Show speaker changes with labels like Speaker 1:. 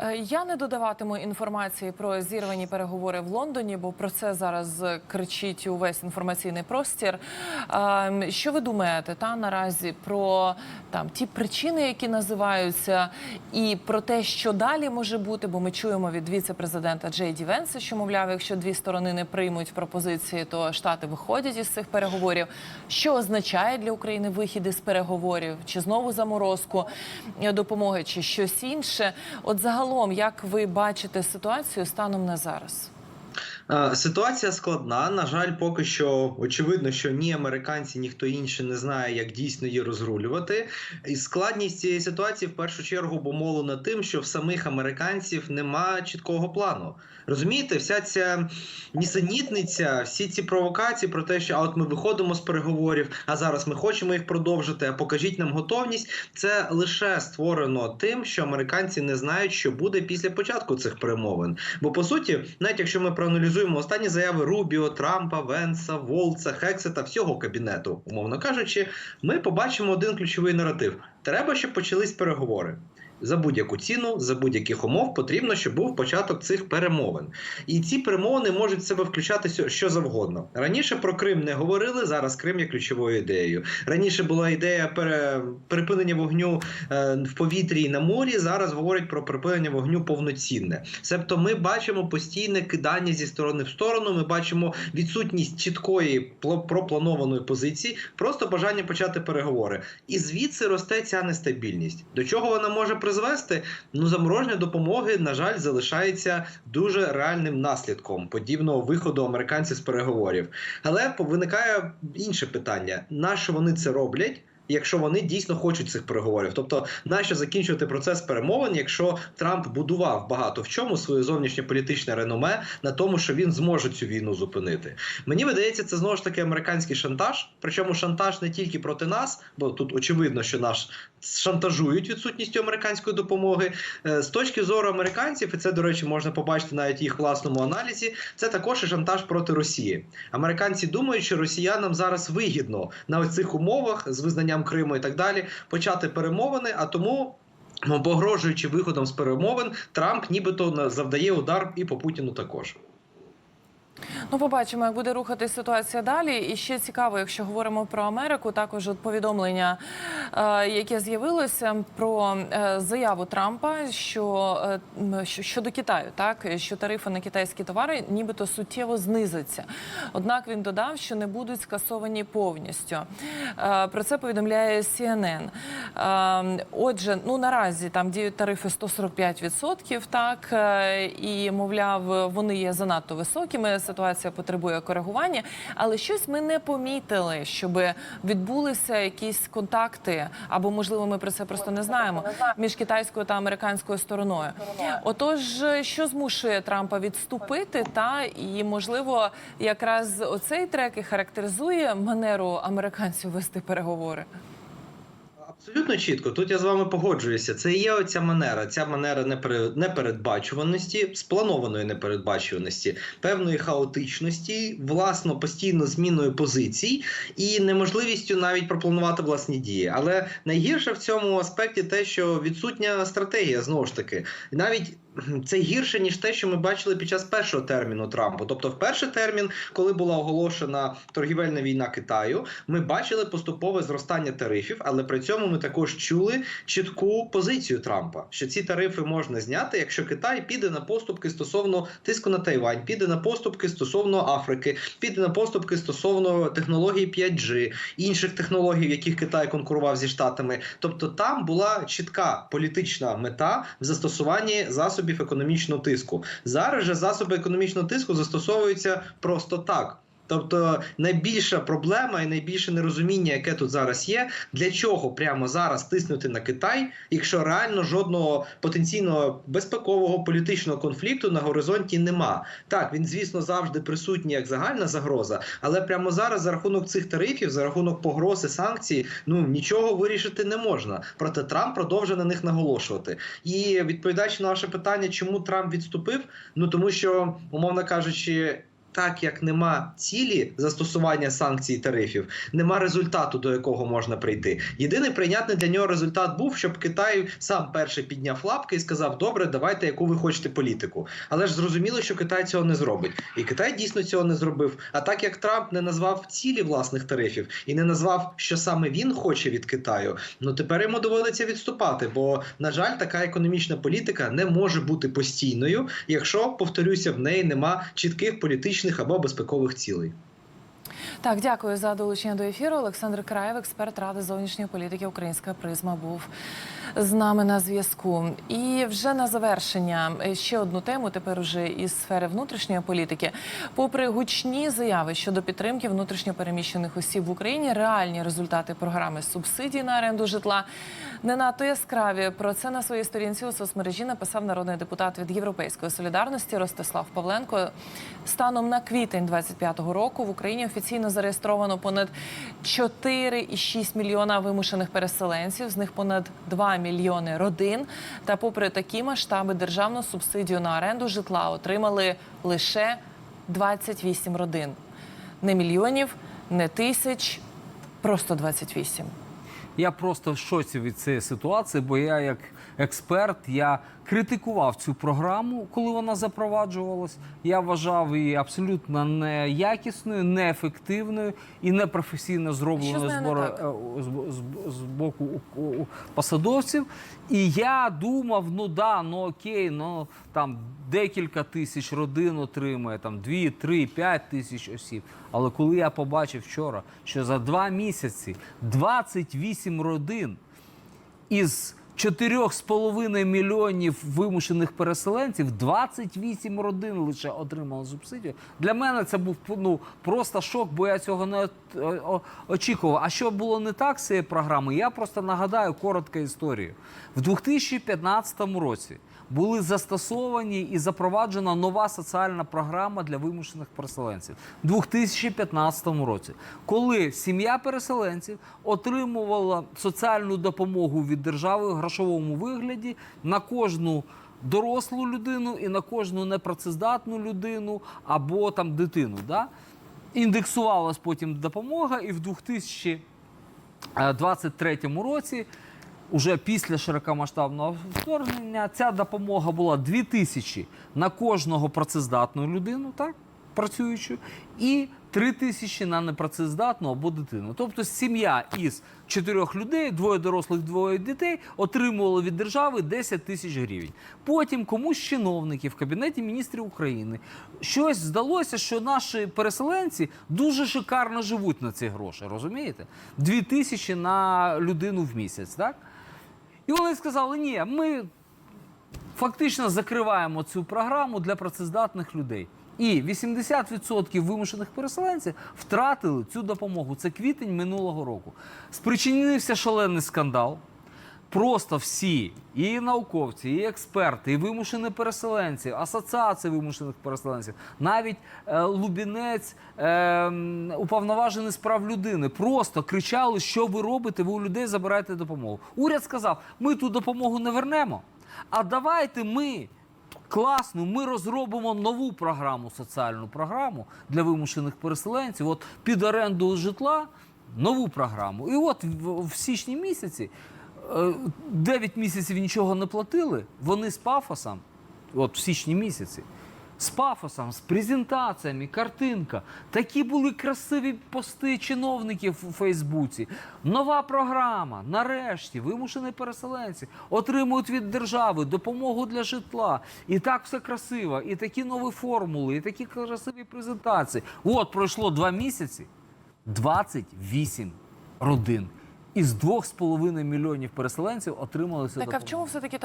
Speaker 1: Е, Я не додаватиму інформації про зірвані переговори в Лондоні, бо про це зараз кричить увесь інформаційний простір. Ем, Що ви думаєте та наразі про там ті причини, які називаються, і про те, що далі може бути? Бо ми чуємо від віце-президента Джей Ді Венса, що мовляв, якщо дві сторони не приймуть пропозиції, то штати виходять із цих переговорів. Що означає для України вихід із переговорів? Чи знову заморозку е, допомоги, чи щось інше? От загалом, як ви бачите ситуацію станом на зараз?
Speaker 2: Е, Ситуація складна. На жаль, поки що очевидно, що ні американці, ні хто інший не знає, як дійсно її розрулювати. І складність цієї ситуації в першу чергу обумовлена тим, що в самих американців нема чіткого плану. Розумієте, вся ця нісенітниця, всі ці провокації про те, що а от ми виходимо з переговорів, а зараз ми хочемо їх продовжити. А покажіть нам готовність. Це лише створено тим, що американці не знають, що буде після початку цих перемовин. Бо по суті, навіть якщо ми проаналізуємо останні заяви Рубіо, Трампа, Венса, Волца, Хексета, всього кабінету, умовно кажучи, ми побачимо один ключовий наратив: треба, щоб почались переговори. За будь-яку ціну, за будь-яких умов потрібно, щоб був початок цих перемовин. І ці перемовини можуть в себе включати що завгодно. Раніше про Крим не говорили, зараз Крим є ключовою ідеєю. Раніше була ідея припинення вогню е, в повітрі і на морі. Зараз говорять про припинення вогню повноцінне. Себто, ми бачимо постійне кидання зі сторони в сторону. Ми бачимо відсутність чіткої пропланованої позиції, просто бажання почати переговори. І звідси росте ця нестабільність. До чого вона може призвести? Ну, замороження допомоги, на жаль, залишається дуже реальним наслідком подібного виходу американців з переговорів. Але виникає інше питання: нащо вони це роблять? Якщо вони дійсно хочуть цих переговорів, тобто нащо закінчувати процес перемовин, якщо Трамп будував багато в чому своє зовнішнє політичне реноме на тому, що він зможе цю війну зупинити. Мені видається, це знову ж таки американський шантаж. Причому шантаж не тільки проти нас, бо тут очевидно, що наш шантажують відсутністю американської допомоги. Е, З точки зору американців, і це до речі можна побачити навіть їх власному аналізі. Це також і шантаж проти Росії. Американці думають, що росіянам зараз вигідно на цих умовах з визнанням Криму і так далі почати перемовини, а тому. Погрожуючи виходом з перемовин, Трамп нібито завдає удар і по Путіну також.
Speaker 1: Ну, побачимо, як буде рухатись ситуація далі. І ще цікаво, якщо говоримо про Америку, також повідомлення, е, яке з'явилося про е, заяву Трампа, е, що- щодо Китаю, так що тарифи на китайські товари нібито суттєво знизяться. Однак він додав, що не будуть скасовані повністю. Про це повідомляє CNN. Е, Отже, ну наразі там діють тарифи 145%, так і мовляв, вони є занадто високими. Ситуація потребує коригування, але щось ми не помітили, щоб відбулися якісь контакти, або можливо, ми про це просто не знаємо між китайською та американською стороною. Отож, що змушує Трампа відступити, та і можливо, якраз оцей трек і характеризує манеру американців вести переговори.
Speaker 2: Абсолютно чітко. Тут я з вами погоджуюся. Це є оця манера, ця манера непере- непередбачуваності, спланованої непередбачуваності, певної хаотичності, власно постійно зміною позицій і неможливістю навіть пропланувати власні дії. Але найгірше в цьому аспекті те, що відсутня стратегія знову ж таки, навіть. Це гірше ніж те, що ми бачили під час першого терміну Трампа. Тобто, в перший термін, коли була оголошена торгівельна війна Китаю, ми бачили поступове зростання тарифів, але при цьому ми також чули чітку позицію Трампа, що ці тарифи можна зняти, якщо Китай піде на поступки стосовно тиску на Тайвань, піде на поступки стосовно Африки, піде на поступки стосовно технологій 5G, інших технологій, в яких Китай конкурував зі штатами. Тобто там була чітка політична мета в застосуванні засобів економічного тиску. Зараз же засоби економічного тиску застосовуються просто так. Тобто найбільша проблема і найбільше нерозуміння, яке тут зараз є, для чого прямо зараз тиснути на Китай, якщо реально жодного потенційного безпекового політичного конфлікту на горизонті нема. Так, він звісно завжди присутній як загальна загроза, але прямо зараз за рахунок цих тарифів, за рахунок погроз і санкцій, ну нічого вирішити не можна. Проте Трамп продовжує на них наголошувати. І відповідаючи на ваше питання, чому Трамп відступив? Ну тому що, умовно кажучи. Так як нема цілі застосування санкцій тарифів, нема результату, до якого можна прийти. Єдиний прийнятний для нього результат був, щоб Китай сам перший підняв лапки і сказав: Добре, давайте яку ви хочете політику. Але ж зрозуміло, що Китай цього не зробить. І Китай дійсно цього не зробив. А так як Трамп не назвав цілі власних тарифів і не назвав, що саме він хоче від Китаю, ну тепер йому доводиться відступати. Бо, на жаль, така економічна політика не може бути постійною, якщо повторюся, в неї нема чітких політичних або безпекових цілей.
Speaker 1: Так, дякую за долучення до ефіру. Олександр Краєв, експерт Ради зовнішньої політики Українська призма, був з нами на зв'язку. І вже на завершення е, ще одну тему. Тепер уже із сфери внутрішньої політики. Попри гучні заяви щодо підтримки внутрішньопереміщених осіб в Україні, реальні результати програми субсидій на оренду житла не надто яскраві. Про це на своїй сторінці у соцмережі написав народний депутат від Європейської солідарності Ростислав Павленко. Станом на квітень 25-го року в Україні офіційно зареєстровано понад 4,6 мільйона вимушених переселенців, з них понад 2 мільйони родин. Та попри такі масштаби державну субсидію на оренду житла отримали лише 28 родин. Не мільйонів, не тисяч, просто 28.
Speaker 3: Я просто в шоці від цієї ситуації, бо я як експерт я критикував цю програму, коли вона запроваджувалась. Я вважав її абсолютно неякісною, неефективною і непрофесійно зробленою з, е, з, з, боку у- у- посадовців. І я думав, ну да, ну окей, ну там декілька тисяч родин отримує, там 2, 3, 5 тисяч осіб. Але коли я побачив вчора, що за два місяці 28 родин із 4,5 мільйонів вимушених переселенців 28 родин лише отримали субсидію. Для мене це був ну, просто шок, бо я цього не очікував. А що було не так з цією програмою? Я просто нагадаю коротку історію. В 2015 році були застосовані і запроваджена нова соціальна програма для вимушених переселенців у 2015 році, коли сім'я переселенців отримувала соціальну допомогу від держави грошовому вигляді на кожну дорослу людину і на кожну непрацездатну людину або там дитину. Да? Індексувалась потім допомога, і в 2023 році, уже після широкомасштабного вторгнення, ця допомога була 2 тисячі на кожного працездатну людину, так, працюючу, і 3 тисячі на непрацездатну або дитину. Тобто сім'я із чотирьох людей, двоє дорослих, двоє дітей, отримували від держави 10 тисяч гривень. Потім комусь з чиновників в Кабінеті міністрів України щось здалося, що наші переселенці дуже шикарно живуть на ці гроші, розумієте? Дві тисячі на людину в місяць, так? І вони сказали, ні, ми фактично закриваємо цю програму для працездатних людей. І 80% вимушених переселенців втратили цю допомогу. Це квітень минулого року. Спричинився шалений скандал. Просто всі, і науковці, і експерти, і вимушені переселенці, асоціації вимушених переселенців, навіть е, Лубінець, е, уповноважений з прав людини, просто кричали, що ви робите, ви у людей забираєте допомогу. Уряд сказав, ми ту допомогу не вернемо. А давайте ми класно, ми розробимо нову програму, соціальну програму для вимушених переселенців. От під оренду житла нову програму. І от в, в січні місяці. е, 9 місяців нічого не платили. Вони з пафосом, от в січні місяці, з пафосом, з презентаціями, картинка. Такі були красиві пости чиновників у Фейсбуці. Нова програма. Нарешті вимушені переселенці отримують від держави допомогу для житла. І так все красиво, і такі нові формули, і такі красиві презентації. От пройшло два місяці. 28 родин із 2,5 мільйонів переселенців отримали цю
Speaker 1: Так а в чому все таки